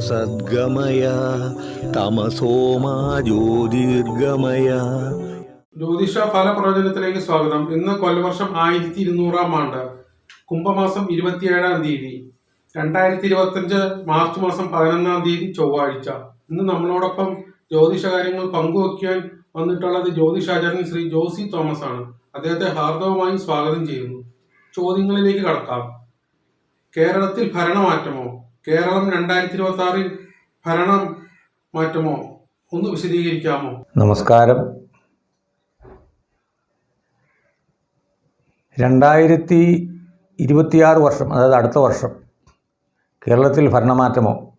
സദ്ഗമയ തമസോമാ ജ്യോതിഷ ഫല പ്രവചനത്തിലേക്ക് സ്വാഗതം. ഇന്ന് കൊല്ലവർഷം ആയിരത്തി ഇരുന്നൂറാം ആണ്ട് കുംഭമാസം ഇരുപത്തിയേഴാം തീയതി. രണ്ടായിരത്തി ഇരുപത്തഞ്ച് മാർച്ച് മാസം പതിനൊന്നാം തീയതി ചൊവ്വാഴ്ച. ഇന്ന് നമ്മളോടൊപ്പം ജ്യോതിഷ കാര്യങ്ങൾ പങ്കുവയ്ക്കാൻ വന്നിട്ടുള്ളത് ജ്യോതിഷാചാര്യൻ ശ്രീ ജോസി തോമസ് ആണ്. അദ്ദേഹത്തെ ഹാർദവമായി സ്വാഗതം ചെയ്യുന്നു. ചോദ്യങ്ങളിലേക്ക് കടക്കാം. കേരളത്തിൽ ഭരണമാറ്റമോ? കേരളം രണ്ടായിരത്തി ഇരുപത്തി ആറിൽ ഭരണം മാറ്റമോ? ഒന്ന് വിശദീകരിക്കാമോ? നമസ്കാരം. രണ്ടായിരത്തി ഇരുപത്തിയാറ് വർഷം അതായത് അടുത്ത വർഷം കേരളത്തിൽ ഭരണമാറ്റമോ?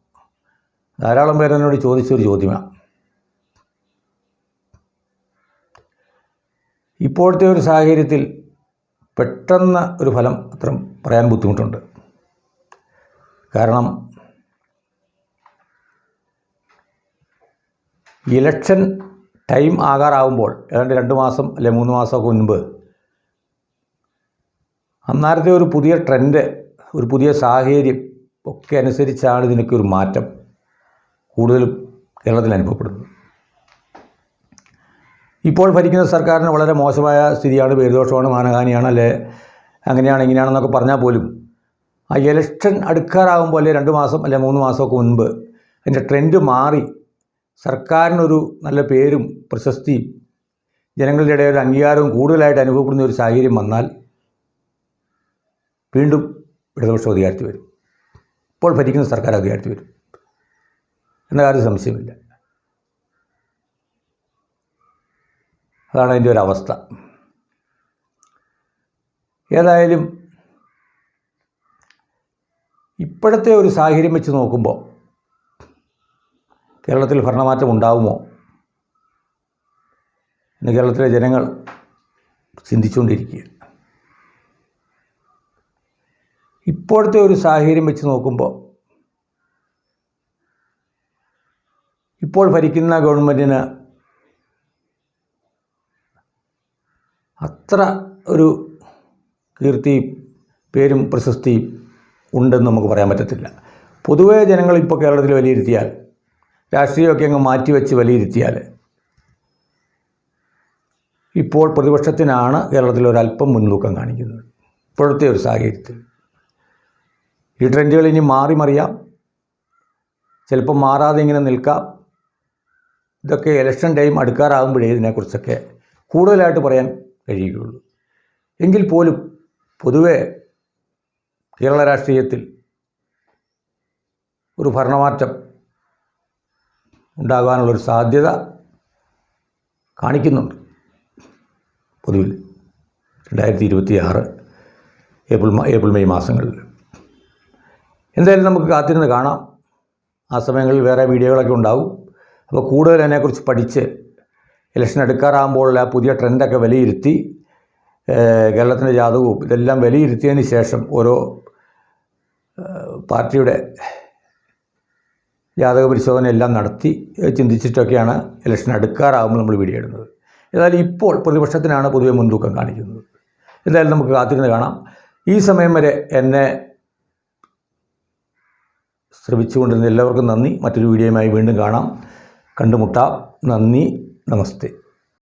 ധാരാളം പേർ എന്നോട് ചോദിച്ചൊരു ചോദ്യമാണ് ഇപ്പോഴത്തെ ഒരു സാഹചര്യത്തിൽ പെട്ടെന്ന് ഒരു ഫലം അത്ര പറയാൻ ബുദ്ധിമുട്ടുണ്ട്. കാരണം ഇലക്ഷൻ ടൈം ആകാറാവുമ്പോൾ ഏതാണ്ട് രണ്ട് മാസം അല്ലെ മൂന്ന് മാസമൊക്കെ മുൻപ് അന്നേരത്തെ ഒരു പുതിയ ട്രെൻഡ് ഒരു പുതിയ സാഹചര്യം ഒക്കെ അനുസരിച്ചാണ് ഇതിനൊക്കെ ഒരു മാറ്റം കൂടുതലും കേരളത്തിൽ അനുഭവപ്പെടുന്നത്. ഇപ്പോൾ ഭരിക്കുന്ന സർക്കാരിന് വളരെ മോശമായ സ്ഥിതിയാണ് പേരുദോഷമാണ് മാനഹാനിയാണ് അല്ലെ അങ്ങനെയാണ് ഇങ്ങനെയാണെന്നൊക്കെ പറഞ്ഞാൽ പോലും ആ ഇലക്ഷൻ അടുക്കാറാകുമ്പോൾ അല്ലെ രണ്ട് മാസം അല്ലെ മൂന്ന് മാസമൊക്കെ മുൻപ് അതിന്റെ ട്രെൻഡ് മാറി. സർക്കാരിനൊരു നല്ല പേരും പ്രശസ്തിയും ജനങ്ങളുടെ ഇടയിൽ ഒരു അംഗീകാരവും കൂടുതലായിട്ട് അനുഭവപ്പെടുന്ന ഒരു സാഹചര്യം വന്നാൽ വീണ്ടും ഇടതുപക്ഷം അധികാരത്തിൽ വരും. ഇപ്പോൾ ഭരിക്കുന്ന സർക്കാർ അധികാരത്തിൽ വരും. എന്ന കാര്യം സംശയമില്ല അതാണ് അതിന്റെ ഒരു അവസ്ഥ. ഏതായാലും ഇപ്പോഴത്തെ ഒരു സാഹചര്യം വെച്ച് നോക്കുമ്പോൾ കേരളത്തിൽ ഭരണമാറ്റം ഉണ്ടാവുമോ എന്ന് കേരളത്തിലെ ജനങ്ങൾ ചിന്തിച്ചുകൊണ്ടിരിക്കുക ഇപ്പോഴത്തെ ഒരു സാഹചര്യം വെച്ച് നോക്കുമ്പോൾ ഇപ്പോൾ ഭരിക്കുന്ന ഗവൺമെന്റിന് അത്ര ഒരു കീർത്തിയും പേരും പ്രശസ്തിയും ഉണ്ടെന്ന് നമുക്ക് പറയാൻ പറ്റത്തില്ല. പൊതുവേ ജനങ്ങൾ ഇപ്പോൾ കേരളത്തിൽ വിലയിരുത്തിയാൽ രാഷ്ട്രീയമൊക്കെ അങ്ങ് മാറ്റിവെച്ച് വിലയിരുത്തിയാൽ ഇപ്പോൾ പ്രതിപക്ഷത്തിനാണ് കേരളത്തിൽ ഒരല്പം മുൻതൂക്കം കാണിക്കുന്നത്. ഇപ്പോഴത്തെ ഒരു സാഹചര്യത്തിൽ. ഈ ട്രെൻഡുകൾ ഇനി മാറി മറിയാം. ചിലപ്പോൾ മാറാതെ ഇങ്ങനെ നിൽക്കാം. ഇതൊക്കെ ഇലക്ഷൻ ടൈം അടുക്കാറാകുമ്പോഴേ ഇതിനെക്കുറിച്ചൊക്കെ കൂടുതലായിട്ട് പറയാൻ കഴിയുകയുള്ളൂ. എങ്കിൽ പോലും പൊതുവെ കേരള രാഷ്ട്രീയത്തിൽ ഒരു ഭരണമാറ്റം ഉണ്ടാകാനുള്ളൊരു സാധ്യത കാണിക്കുന്നുണ്ട്. പൊതുവിൽ രണ്ടായിരത്തി ഇരുപത്തി ആറ് ഏപ്രിൽ ഏപ്രിൽ മെയ് മാസങ്ങളിൽ. എന്തായാലും നമുക്ക് കാത്തിരുന്ന് കാണാം. ആ സമയങ്ങളിൽ വേറെ വീഡിയോകളൊക്കെ ഉണ്ടാവും. അപ്പോൾ കൂടുതൽ അതിനെക്കുറിച്ച് പഠിച്ച് ഇലക്ഷൻ എടുക്കാറാകുമ്പോൾ ആ പുതിയ ട്രെൻഡൊക്കെ വിലയിരുത്തി കേരളത്തിന്റെ ജാതകവും ഇതെല്ലാം വിലയിരുത്തിയതിന് ശേഷം ഓരോ പാർട്ടിയുടെ ജാതക പരിശോധന എല്ലാം നടത്തി ചിന്തിച്ചിട്ടൊക്കെയാണ് ഇലക്ഷൻ അടുക്കാറാകുമ്പോൾ നമ്മൾ വീഡിയോ ഇടുന്നത്. ഏതായാലും ഇപ്പോൾ പ്രതിപക്ഷത്തിനാണ് പൊതുവെ മുൻതൂക്കം കാണിക്കുന്നത്. എന്തായാലും നമുക്ക് കാത്തിരുന്ന് കാണാം. ഈ സമയം വരെ എന്നെ ശ്രമിച്ചുകൊണ്ടിരുന്ന എല്ലാവർക്കും നന്ദി. മറ്റൊരു വീഡിയോയുമായി വീണ്ടും കാണാം. കണ്ടുമുട്ടാം. നന്ദി. നമസ്തേ.